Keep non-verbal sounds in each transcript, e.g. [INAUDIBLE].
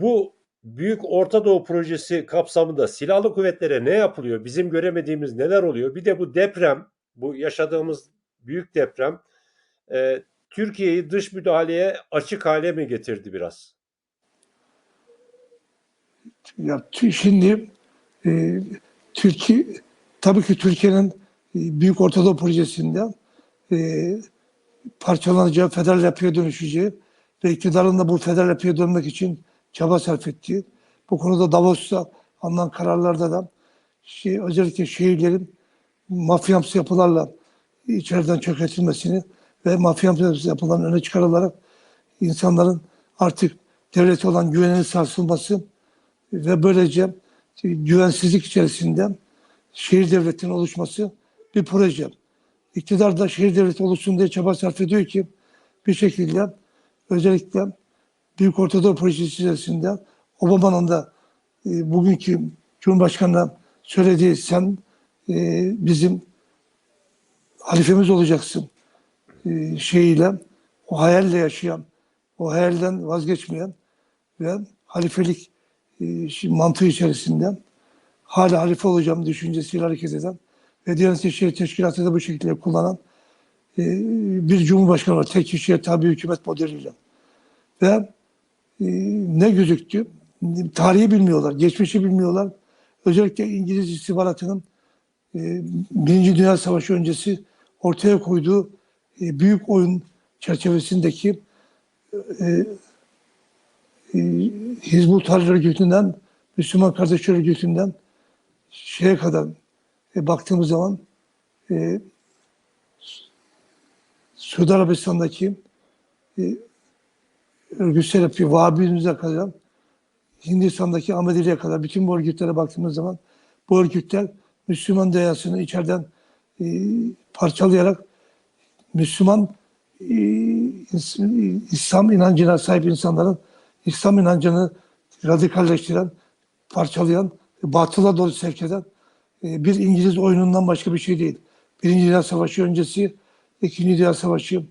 bu Büyük Orta Doğu Projesi kapsamında silahlı kuvvetlere ne yapılıyor? Bizim göremediğimiz neler oluyor? Bir de bu deprem, bu yaşadığımız büyük deprem e, Türkiye'yi dış müdahaleye açık hale mi getirdi biraz? Ya şimdi e, Türkiye tabii ki Türkiye'nin e, Büyük Ortadoğu Projesi'nde e, parçalanacağı, federal yapıya dönüşeceği ve iktidarın da bu federal yapıya dönmek için çaba sarf ettiği, bu konuda Davos'ta alınan kararlarda da şey, özellikle şehirlerin mafyamsı yapılarla içeriden çökertilmesini ve mafyamsı yapıların öne çıkarılarak insanların artık devlete olan güveninin sarsılması ve böylece güvensizlik içerisinde şehir devletinin oluşması bir proje. İktidar da şehir devleti oluşsun diye çaba sarf ediyor ki bir şekilde özellikle Büyük Ortadoğu Projesi içerisinde Obama'nın da e, bugünkü Cumhurbaşkanı'na söylediği sen e, bizim halifemiz olacaksın e, şeyiyle o hayalle yaşayan, o hayalden vazgeçmeyen ve halifelik e, mantığı içerisinde hala halife olacağım düşüncesiyle hareket eden ve Diyanet İşleri Teşkilatı da bu şekilde kullanan e, bir cumhurbaşkanı var. Tek kişiye tabi hükümet modeliyle. Ve e, ne gözüktü? Tarihi bilmiyorlar, geçmişi bilmiyorlar. Özellikle İngiliz istihbaratının e, Birinci Dünya Savaşı öncesi ortaya koyduğu e, büyük oyun çerçevesindeki e, e, Hizbut Örgütü'nden, Müslüman Kardeşler Örgütü'nden şeye kadar baktığımız zaman Suudi Arabistan'daki e, örgütsel yapı Vahabizm'e kadar Hindistan'daki Ahmediliğe kadar bütün bu örgütlere baktığımız zaman bu örgütler Müslüman dünyasını içeriden e, parçalayarak Müslüman e, İslam inancına sahip insanların İslam inancını radikalleştiren, parçalayan, batıla doğru sevk eden e, bir İngiliz oyunundan başka bir şey değil. Birinci Dünya Savaşı öncesi, İkinci Dünya Savaşı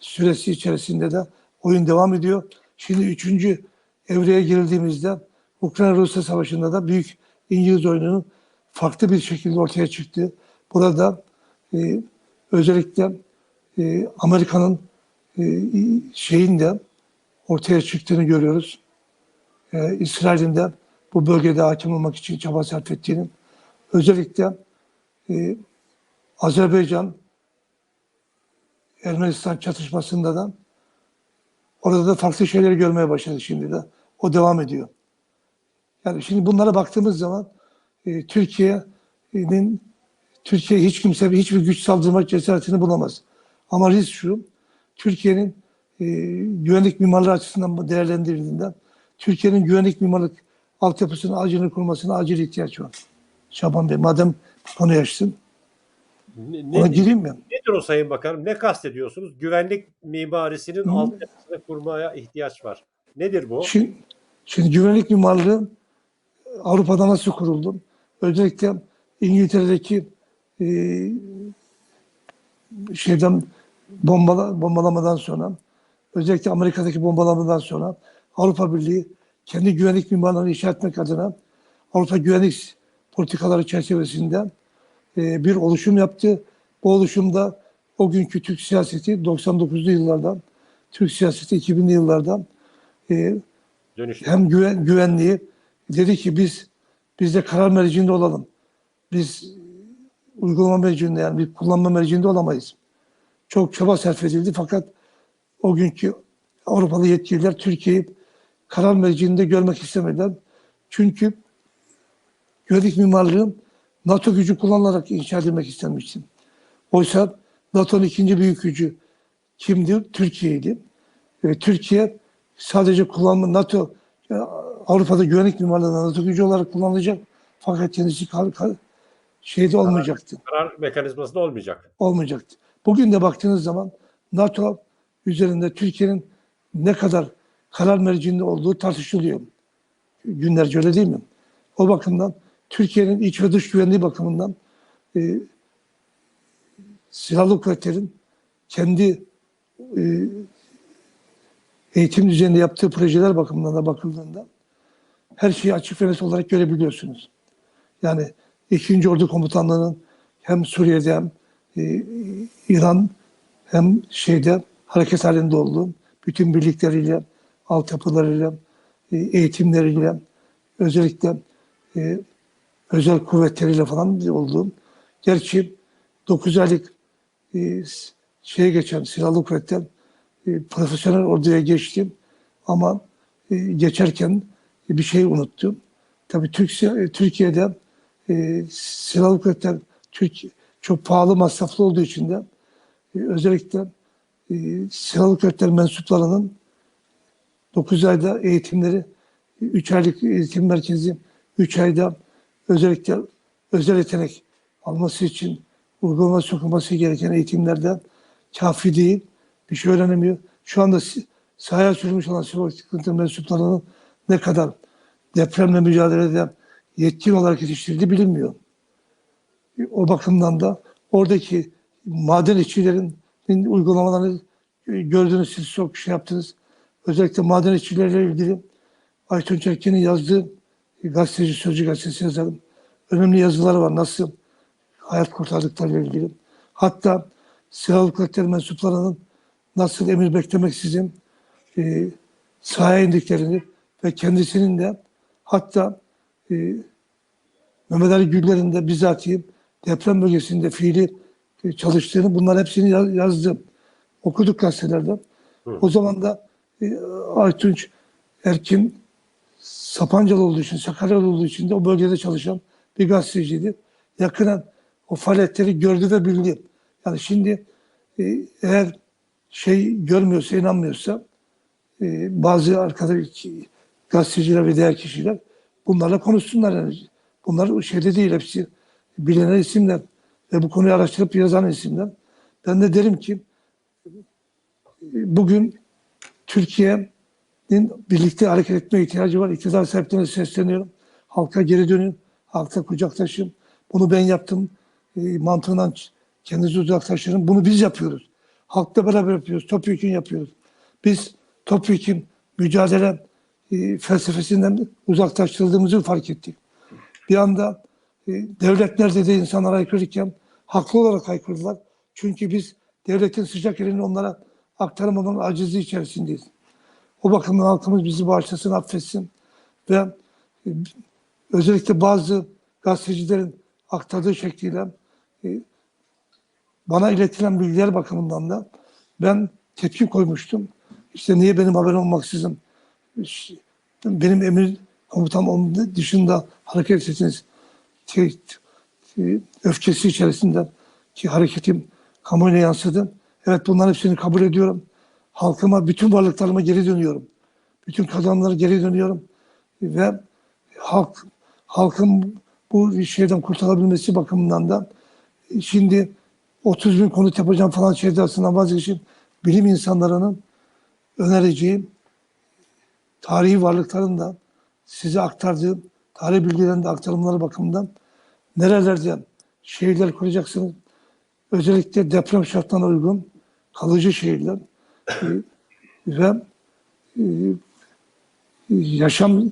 süresi içerisinde de oyun devam ediyor. Şimdi üçüncü evreye girildiğimizde Ukrayna-Rusya Savaşı'nda da büyük İngiliz oyununun farklı bir şekilde ortaya çıktı. Burada e, özellikle e, Amerika'nın e, şeyin de ortaya çıktığını görüyoruz. E, İsrail'in de bu bölgede hakim olmak için çaba sarf ettiğini. Özellikle e, Azerbaycan Ermenistan çatışmasında da orada da farklı şeyleri görmeye başladı şimdi de. O devam ediyor. Yani şimdi bunlara baktığımız zaman e, Türkiye'nin Türkiye hiç kimse hiçbir güç saldırmak cesaretini bulamaz. Ama risk şu, Türkiye'nin e, güvenlik mimarlığı açısından bu değerlendirildiğinde Türkiye'nin güvenlik mimarlık altyapısının acilini kurmasına acil ihtiyaç var. Şaban Bey madem konuyu açtın Ne, ona ne, gireyim mi? nedir o Sayın Bakanım? Ne kastediyorsunuz? Güvenlik mimarisinin Hı. altyapısını kurmaya ihtiyaç var. Nedir bu? Şimdi, şimdi güvenlik mimarlığı Avrupa'da nasıl kuruldu? Özellikle İngiltere'deki e, şeyden bombala, bombalamadan sonra özellikle Amerika'daki bombalamadan sonra Avrupa Birliği kendi güvenlik mimarlarını inşa etmek adına Avrupa güvenlik politikaları çerçevesinde e, bir oluşum yaptı. Bu oluşumda o günkü Türk siyaseti 99'lu yıllardan, Türk siyaseti 2000'li yıllardan e, hem güven, güvenliği dedi ki biz biz de karar merciinde olalım. Biz uygulama merciinde yani bir kullanma merciinde olamayız. Çok çaba sarf edildi fakat o günkü Avrupalı yetkililer Türkiye'yi karar merciinde görmek istemediler. Çünkü güvenlik mimarlığı NATO gücü kullanılarak inşa edilmek istenmişti. Oysa NATO'nun ikinci büyük gücü kimdi? Türkiye'ydi. Ve Türkiye sadece kullanma NATO e, Avrupa'da güvenlik mimarlığında NATO gücü olarak kullanılacak. Fakat kendisi kar, kar, şeyde olmayacaktı. Karar mekanizması olmayacak. Olmayacaktı. Bugün de baktığınız zaman NATO üzerinde Türkiye'nin ne kadar karar merciinde olduğu tartışılıyor. Günlerce öyle değil mi? O bakımdan Türkiye'nin iç ve dış güvenliği bakımından e, silahlı kuvvetlerin kendi e, eğitim düzeninde yaptığı projeler bakımından da bakıldığında her şeyi açık ve net olarak görebiliyorsunuz. Yani 2. Ordu Komutanlığı'nın hem Suriye'de hem e, İran hem şeyde hareket halinde olduğu bütün birlikleriyle, altyapılarıyla, e, eğitimleriyle, özellikle e, özel kuvvetleriyle falan olduğum. Gerçi 9 aylık e, şeye geçen silahlı kuvvetler e, profesyonel orduya geçtim ama e, geçerken bir şey unuttum. Tabii Türk, e, Türkiye'de e, silahlı kuvvetler Türk, çok pahalı masraflı olduğu için de e, özellikle e, silahlı kuvvetler mensuplarının 9 ayda eğitimleri 3 aylık eğitim merkezi 3 ayda özellikle özel yetenek alması için uygulama sokulması gereken eğitimlerden kafi değil. Bir şey öğrenemiyor. Şu anda sahaya sürülmüş olan silahlı kuvvetler mensuplarının ne kadar depremle mücadelede yetkin olarak yetiştirildiği bilinmiyor. O bakımdan da oradaki maden işçilerin uygulamalarını e, gördünüz siz çok şey yaptınız. Özellikle maden işçileriyle ilgili Aytun Çerken'in yazdığı gazeteci Sözcü gazetesi yazarım. Önemli yazıları var nasıl hayat kurtardıklarıyla ilgili. Hatta silahlı kuvvetler mensuplarının nasıl emir beklemeksizin e, sahaya indiklerini ve kendisinin de hatta e, Mehmet Ali Güller'in de bizatihi deprem bölgesinde fiili e, çalıştığını bunlar hepsini yaz- yazdım. Okuduk gazetelerde. O zaman da e, Aytunç Erkin Sapancalı olduğu için, Sakaryalı olduğu için de o bölgede çalışan bir gazeteciydi. Yakından o faaliyetleri gördü ve bildi. Yani şimdi e, eğer şey görmüyorsa, inanmıyorsa e, bazı arkadaş gazeteciler ve diğer kişiler bunlarla konuşsunlar. Yani. Bunlar şeyde değil hepsi bilinen isimler ve bu konuyu araştırıp yazan isimler. Ben de derim ki e, bugün Türkiye'nin birlikte hareket etmeye ihtiyacı var. İktidar sahiplerine sesleniyorum. Halka geri dönün. Halka kucaklaşın. Bunu ben yaptım. E, mantığından kendinizi uzaklaştırın. Bunu biz yapıyoruz. Halkla beraber yapıyoruz. Topyekun yapıyoruz. Biz topyekun mücadele e, felsefesinden uzaklaştırıldığımızı fark ettik. Bir anda e, devlet nerede de insanlara aykırırken haklı olarak aykırdılar. Çünkü biz devletin sıcak elini onlara aktaramamanın acizi içerisindeyiz. O bakımdan halkımız bizi bağışlasın, affetsin ve özellikle bazı gazetecilerin aktardığı şekliyle e, bana iletilen bilgiler bakımından da ben tepki koymuştum. İşte niye benim haberim olmaksızın benim emir komutam dışında hareket etsiniz şey, e, öfkesi içerisinde ki hareketim kamuoyuna yansıdı. Evet bunların hepsini kabul ediyorum. Halkıma, bütün varlıklarıma geri dönüyorum. Bütün kazanımlara geri dönüyorum. Ve halk, halkın bu şeyden kurtulabilmesi bakımından da e, şimdi 30 bin konut yapacağım falan şeyden vazgeçip bilim insanlarının önereceği tarihi varlıkların da size aktardığım tarih bilgilerinin de aktarımları bakımından nerelerde şehirler kuracaksınız. Özellikle deprem şartlarına uygun kalıcı şehirler ve e, yaşam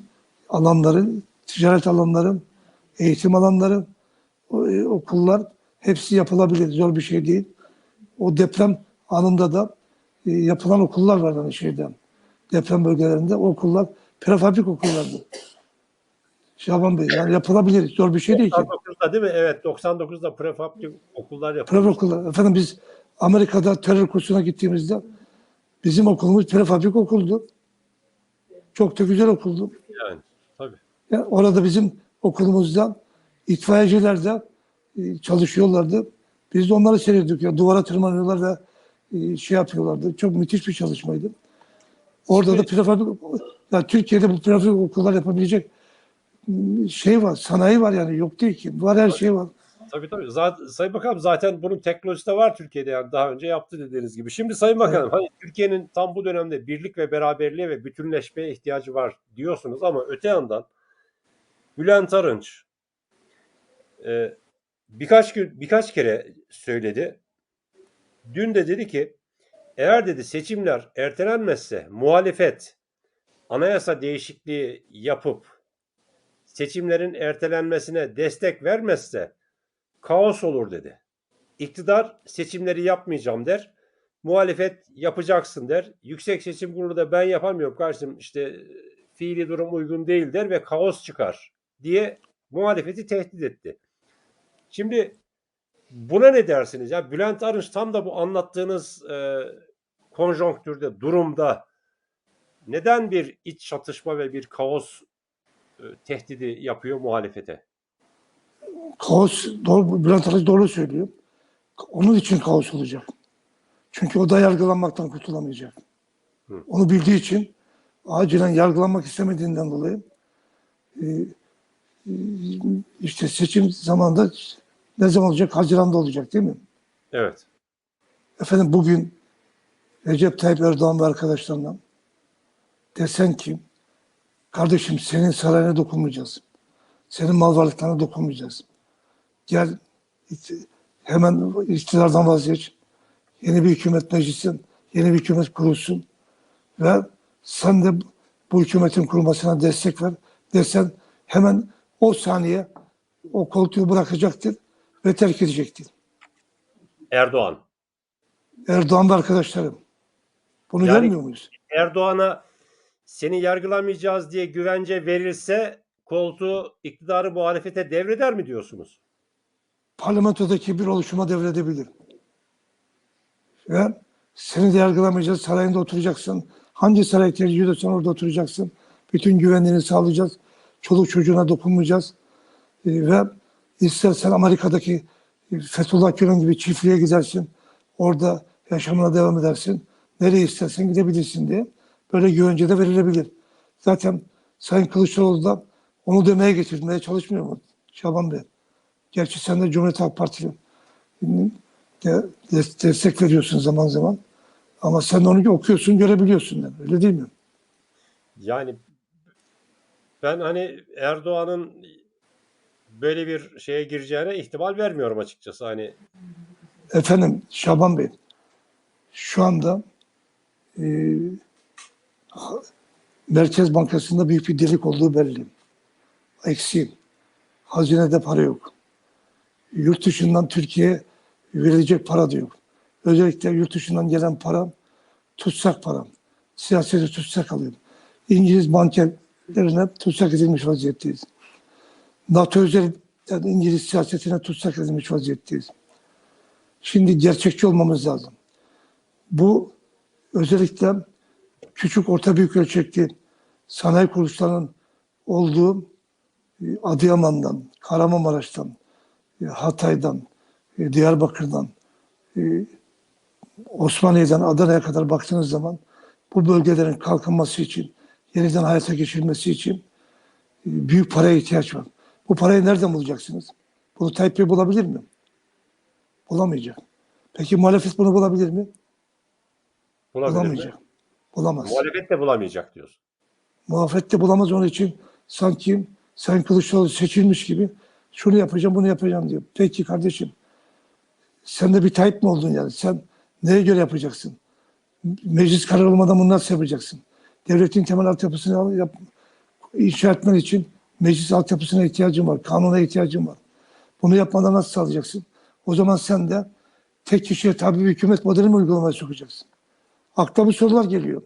alanları, ticaret alanları, eğitim alanları, e, okullar hepsi yapılabilir. Zor bir şey değil. O deprem anında da e, yapılan okullar var hani şeyden. Deprem bölgelerinde o okullar prefabrik okullardı. Şaban Bey yani yapılabilir. Zor bir şey değil ki. 99'da değil mi? Evet 99'da prefabrik okullar Prefab yapıldı. okullar. Efendim biz Amerika'da terör kursuna gittiğimizde bizim okulumuz prefabrik okuldu. Çok da güzel okuldu. Yani tabii. Yani orada bizim okulumuzda itfaiyeciler de e, çalışıyorlardı. Biz de onları seyrediyorduk. Ya, duvara tırmanıyorlar ve e, şey yapıyorlardı. Çok müthiş bir çalışmaydı. Orada da prefabrik, yani Türkiye'de bu prefabrik okullar yapabilecek şey var, sanayi var yani yok değil ki. Var her şey var. Tabii tabii. Zaten, Sayın Bakanım zaten bunun teknolojisi de var Türkiye'de yani daha önce yaptı dediğiniz gibi. Şimdi Sayın Bakanım hani Türkiye'nin tam bu dönemde birlik ve beraberliğe ve bütünleşmeye ihtiyacı var diyorsunuz ama öte yandan Bülent Arınç e, birkaç gün birkaç kere söyledi. Dün de dedi ki Eğer dedi seçimler ertelenmezse muhalefet anayasa değişikliği yapıp seçimlerin ertelenmesine destek vermezse kaos olur dedi. İktidar seçimleri yapmayacağım der. Muhalefet yapacaksın der. Yüksek Seçim Kurulu da ben yapamıyorum kardeşim işte fiili durum uygun değil der ve kaos çıkar diye muhalefeti tehdit etti. Şimdi buna ne dersiniz? Ya Bülent Arınç tam da bu anlattığınız e, konjonktürde, durumda neden bir iç çatışma ve bir kaos e, tehdidi yapıyor muhalefete? Kaos, doğru, Bülent Arınç doğru söylüyor. Onun için kaos olacak. Çünkü o da yargılanmaktan kurtulamayacak. Hı. Onu bildiği için acilen yargılanmak istemediğinden dolayı e, e, işte seçim zamanında ne zaman olacak? Haziran'da olacak değil mi? Evet. Efendim bugün Recep Tayyip Erdoğan ve arkadaşlarına desen ki kardeşim senin sarayına dokunmayacağız. Senin mal varlıklarına dokunmayacağız. Gel hemen iktidardan vazgeç. Yeni bir hükümet meclisin, yeni bir hükümet kurulsun ve sen de bu hükümetin kurulmasına destek ver desen hemen o saniye o koltuğu bırakacaktır ve terk edecektir. Erdoğan. Erdoğan ve arkadaşlarım. Bunu Yani- görmüyor muyuz? Erdoğan'a seni yargılamayacağız diye güvence verilse koltuğu iktidarı muhalefete devreder mi diyorsunuz? Parlamentodaki bir oluşuma devredebilir. Ve seni de yargılamayacağız, sarayında oturacaksın. Hangi saray tercih ediyorsan orada oturacaksın. Bütün güvenliğini sağlayacağız. Çoluk çocuğuna dokunmayacağız. Ee, ve istersen Amerika'daki e, Fethullah Gülen gibi çiftliğe gidersin. Orada yaşamına devam edersin. Nereye istersen gidebilirsin diye. Böyle güvence de verilebilir. Zaten Sayın Kılıçdaroğlu da onu demeye getirmeye çalışmıyor mu Şaban Bey? Gerçi sen de Cumhuriyet Halk Partili de, de- destek veriyorsun zaman zaman. Ama sen onu okuyorsun, görebiliyorsun. Yani. Öyle değil mi? Yani ben hani Erdoğan'ın böyle bir şeye gireceğine ihtimal vermiyorum açıkçası. Hani Efendim Şaban Bey, şu anda e, Merkez Bankası'nda büyük bir delik olduğu belli. Eksi. Hazinede para yok. Yurt dışından Türkiye'ye verilecek para da yok. Özellikle yurt dışından gelen para tutsak para. Siyasete tutsak alıyor. İngiliz bankerlerine tutsak edilmiş vaziyetteyiz. NATO özel yani İngiliz siyasetine tutsak edilmiş vaziyetteyiz. Şimdi gerçekçi olmamız lazım. Bu özellikle küçük orta büyük ölçekli sanayi kuruluşlarının olduğu e, Adıyaman'dan, Kahramanmaraş'tan, Hatay'dan, e, Diyarbakır'dan, e, Osmaniye'den Adana'ya kadar baktığınız zaman bu bölgelerin kalkınması için, yeniden hayata geçirilmesi için e, büyük paraya ihtiyaç var. Bu parayı nereden bulacaksınız? Bunu Tayyip Bey bulabilir mi? Bulamayacak. Peki muhalefet bunu bulabilir mi? bulabilir mi? Bulamayacak. Bulamaz. Muhalefet de bulamayacak diyorsun. Muhalefet de bulamaz onun için sanki Sayın Kılıçdaroğlu seçilmiş gibi şunu yapacağım bunu yapacağım diyor. Peki kardeşim sen de bir Tayyip mi oldun yani? Sen neye göre yapacaksın? Meclis kararı olmadan bunu nasıl yapacaksın? Devletin temel altyapısını yap, inşa etmen için meclis altyapısına ihtiyacın var. Kanuna ihtiyacın var. Bunu yapmadan nasıl sağlayacaksın? O zaman sen de tek kişiye tabi bir hükümet modeli mi uygulamaya sokacaksın? Akla bu sorular geliyor.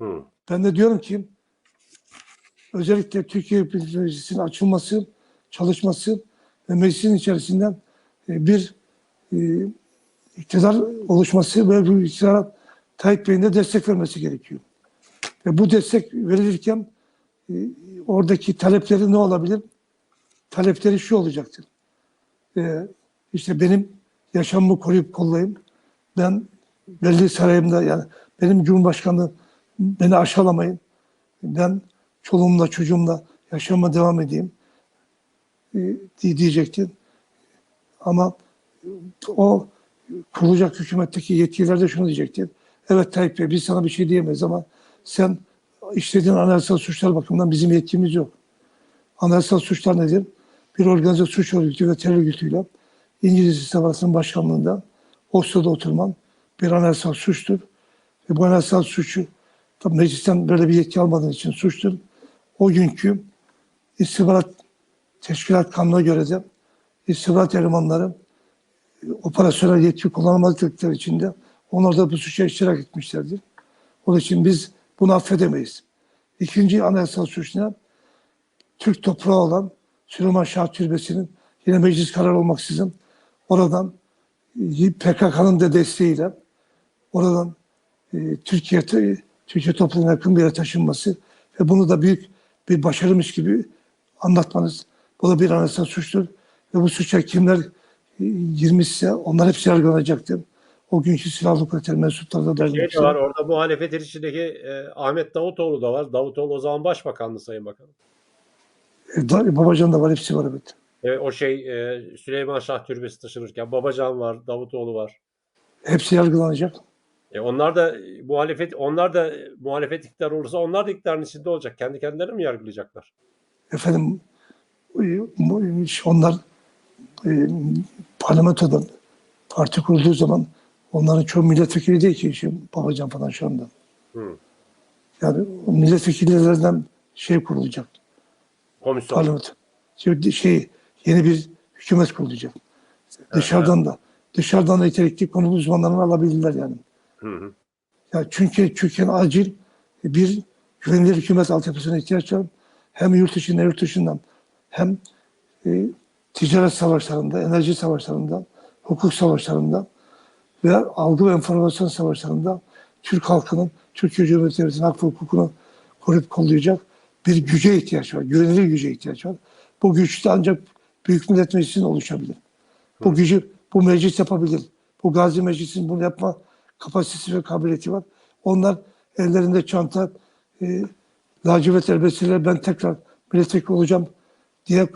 Hı. Ben de diyorum ki özellikle Türkiye Meclisi'nin açılması, çalışması ve meclisin içerisinden e, bir e, iktidar oluşması ve bu iktidara Tayyip Bey'in de destek vermesi gerekiyor. Ve bu destek verilirken e, oradaki talepleri ne olabilir? Talepleri şu olacaktır. İşte benim yaşamımı koruyup kollayayım. Ben belli sarayımda yani benim Cumhurbaşkanı beni aşağılamayın. Ben çoluğumla çocuğumla yaşama devam edeyim e, diye- diyecekti. Ama o kurulacak hükümetteki yetkililer de şunu diyecekti. Evet Tayyip Bey biz sana bir şey diyemeyiz ama sen işlediğin anayasal suçlar bakımından bizim yetkimiz yok. Anayasal suçlar nedir? Bir organize suç örgütü ve terör örgütüyle İngiliz İstihbaratının başkanlığında Oslo'da oturman bir anayasal suçtur. Ve bu anayasal suçu tabii meclisten böyle bir yetki almadığın için suçtur. O günkü istihbarat teşkilat kanuna göre de istihbarat elemanları e, operasyonel yetki kullanamadıkları için de onlar da bu suça iştirak etmişlerdir. Onun için biz bunu affedemeyiz. İkinci anayasal suç? Türk toprağı olan Süleyman Şah Türbesi'nin yine meclis kararı olmaksızın oradan e, PKK'nın da desteğiyle oradan e, Türkiye Türkiye toplumuna yakın bir yere taşınması ve bunu da büyük bir başarımış gibi anlatmanız bu da bir anayasal suçtur ve bu suça kimler e, girmişse onlar hepsi yargılanacaktır. O günkü silahlı kuvvetler mensupları da dahil Şey var orada muhalefetin içindeki e, Ahmet Davutoğlu da var. Davutoğlu o zaman başbakandı Sayın Bakanım. E, da- Babacan da var, hepsi var evet. E, o şey e, Süleyman Şah Türbesi taşınırken Babacan var, Davutoğlu var. Hepsi yargılanacak. E, onlar da e, muhalefet onlar da e, muhalefet iktidar olursa onlar da iktidarın içinde olacak. Kendi kendilerini mi yargılayacaklar? Efendim e, onlar e, parlamentoda parti kurulduğu zaman onların çoğu milletvekili değil ki şimdi Babacan falan şu anda. Hı. Yani milletvekillerinden şey kurulacak. Komisyon. Parlamento. Şimdi şey yeni bir hükümet kurulacak. Dışarıdan da dışarıdan da nitelikli konu uzmanlarını alabilirler yani. Hı hı. Ya çünkü Türkiye'nin acil bir güvenilir hükümet altyapısına ihtiyaç var. Hem yurt içinden yurt dışından hem e, ticaret savaşlarında, enerji savaşlarında, hukuk savaşlarında ve algı ve enformasyon savaşlarında Türk halkının, Türkiye Cumhuriyeti Devleti'nin hak ve hukukunu koruyup kollayacak bir güce ihtiyaç var. Güvenilir güce ihtiyaç var. Bu güç de ancak Büyük Millet Meclisi'nin oluşabilir. Bu gücü bu meclis yapabilir. Bu Gazi Meclisi'nin bunu yapma kapasitesi ve kabiliyeti var. Onlar ellerinde çanta, e, lacivert elbiseyle ben tekrar milletvekili olacağım diye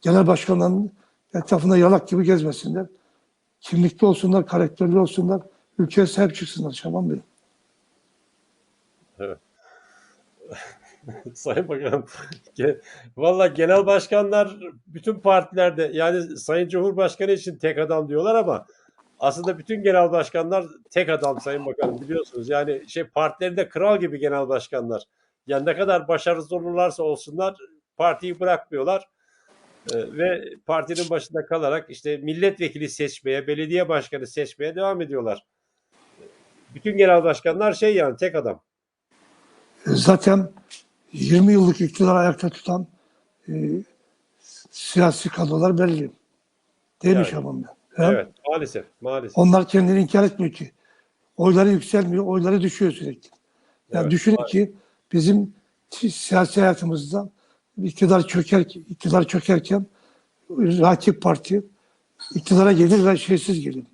genel başkanların etrafında yalak gibi gezmesinler. Kimlikli olsunlar, karakterli olsunlar, ülkeye sahip çıksınlar Şaban Bey. [LAUGHS] Sayın Bakanım, valla genel başkanlar bütün partilerde yani Sayın Cumhurbaşkanı için tek adam diyorlar ama aslında bütün genel başkanlar tek adam Sayın Bakanım biliyorsunuz. Yani şey partilerinde kral gibi genel başkanlar. Yani ne kadar başarısız olurlarsa olsunlar partiyi bırakmıyorlar. Ee, ve partinin başında kalarak işte milletvekili seçmeye, belediye başkanı seçmeye devam ediyorlar. Bütün genel başkanlar şey yani tek adam. Zaten 20 yıllık iktidar ayakta tutan e, siyasi kadrolar belli. Değil mi Yani. Şaban Bey? He? Evet maalesef maalesef. Onlar kendini inkar etmiyor ki. Oyları yükselmiyor, oyları düşüyor sürekli. Yani Evet, düşünün ki bizim si- siyasi hayatımızda iktidar çöker, iktidar çökerken rakip parti iktidara gelir ve şeysiz gelir.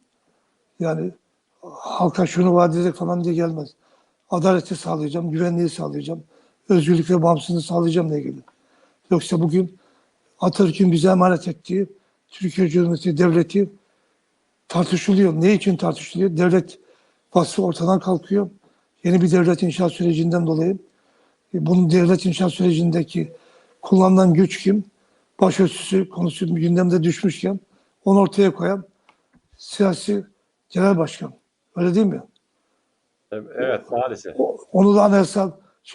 Yani halka şunu vaat edecek falan diye gelmez. Adaleti sağlayacağım, güvenliği sağlayacağım, özgürlük ve bağımsızlığı sağlayacağım diye gelir. Yoksa bugün Atatürk'ün bize emanet ettiği Türkiye Cumhuriyeti Devleti tartışılıyor. Ne için tartışılıyor? Devlet vasfı ortadan kalkıyor. Yeni bir devlet inşaat sürecinden dolayı e, bunun devlet inşaat sürecindeki kullanılan güç kim? Başörtüsü konusu gündemde düşmüşken onu ortaya koyan siyasi genel başkan. Öyle değil mi? Evet maalesef. Onu da anayasal,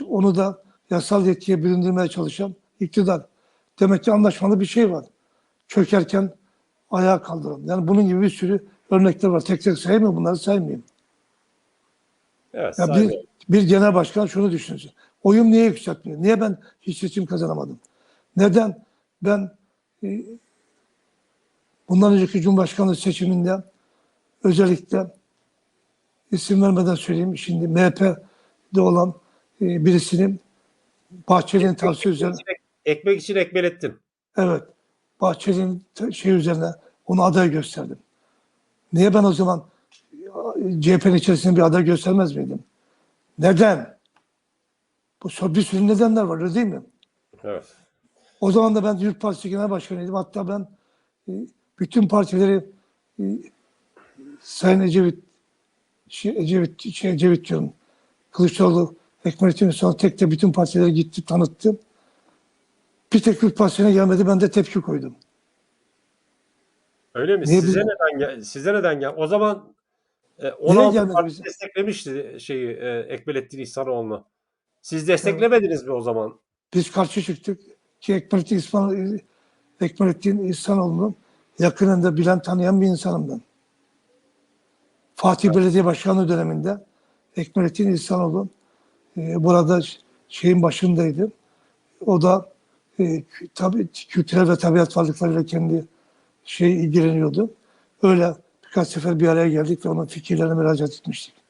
onu da yasal yetkiye büründürmeye çalışan iktidar. Demek ki anlaşmalı bir şey var. Çökerken ayağa kaldıran. Yani bunun gibi bir sürü örnekler var. Tek tek sayayım mı bunları saymayayım. Evet, Ya bir, bir genel başkan şunu düşünsün. Oyum niye yükseltmiyor? Niye ben hiç seçim kazanamadım? Neden ben e, bundan önceki Cumhurbaşkanlığı seçiminde özellikle isim vermeden söyleyeyim şimdi MHP'de olan e, birisinin Bahçeli'nin tavsiye üzerine Ekmek için ekmelettin. Evet. Bahçeli'nin şey üzerine onu aday gösterdim. Niye ben o zaman e, CHP'nin içerisinde bir aday göstermez miydim? Neden? Bu bir sürü nedenler var öyle değil mi? Evet. O zaman da ben Yurt Partisi Genel Başkanıydım. Hatta ben e, bütün partileri e, Sayın Ecevit şey, Ecevit, şey, Ecevit diyorum. Kılıçdaroğlu Ekmelettin sonra tek de bütün partileri gitti tanıttı. Bir tek Yurt Partisi'ne gelmedi ben de tepki koydum. Öyle mi? Niye size biz- neden gel size neden gel? O zaman E, 16 gelmedi parti desteklemişti şeyi e, Ekmelettin İhsanoğlu'nu. Siz desteklemediniz mi o zaman? Biz karşı çıktık ki Ekmelettin, İhsan, Ekmelettin İhsanoğlu'nun yakınında bilen tanıyan bir insanım ben. Fatih Belediye Başkanlığı döneminde Ekmelettin İhsanoğlu e, burada şeyin başındaydı. O da e, tabii kültürel ve tabiat varlıklarıyla kendi şey ilgileniyordu. Öyle birkaç sefer bir araya geldik ve onun fikirlerine müracaat etmiştik.